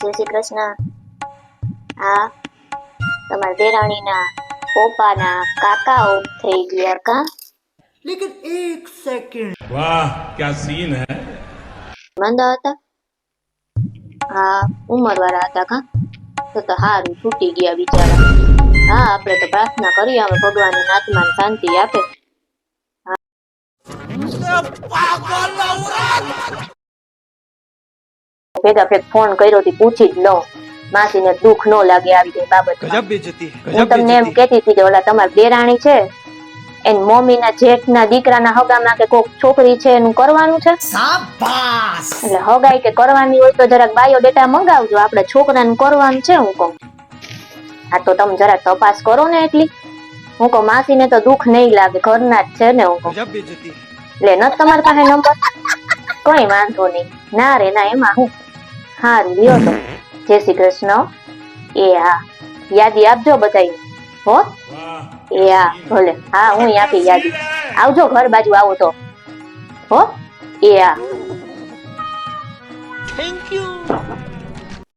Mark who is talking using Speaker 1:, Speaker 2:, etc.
Speaker 1: જય શ્રી કૃષ્ણ. હા તમારા દેરાણીના પોપાના કાકાઓ થઈ ગયા કા?
Speaker 2: લેકિન એક સેકન્ડ.
Speaker 3: વાહ ક્યા સીન હે?
Speaker 1: મંદા હતા? હા ઉંમર વાળા હતા કા? તો તો હારું છૂટી ગયા બિચારા. હા આપણે તો પ્રાર્થના કરીએ અમે ભગવાન આત્માને શાંતિ આપે. પાગલ ભેગા ભેગ ફોન કર્યો હતી પૂછી જ લઉં. માસીને દુઃખ ન લાગે આવી કઈ બાબત હું તમને એમ કેતી હતી કે ઓલા તમારી દેરાણી છે એન મમ્મીના જેઠના દીકરાના હગામાં કે કોક છોકરી છે એનું કરવાનું છે? એટલે હગાઈ કે કરવાની હોય તો જરાક બાયો ડેટા મંગાવજો આપણે છોકરાને કરવાનું છે હું કહું. આ તો તમે જરાક તપાસ કરો ને એટલી. હું કહું માસીને તો દુઃખ નહીં લાગે ઘરના જ છે ને હું કહું. એટલે ન તમારી પાસે નંબર? કઈ વાંધો નહીં. ના રે ના એમાં હું હા લ્યો તો. જય શ્રી કૃષ્ણ. એ હા, યાદી આપજો બધાય હો? એ હા, ભલે. હા, હું આપી યાદી. આવજો ઘર બાજુ, આવો તો. હો? એ હા.
Speaker 2: Thank you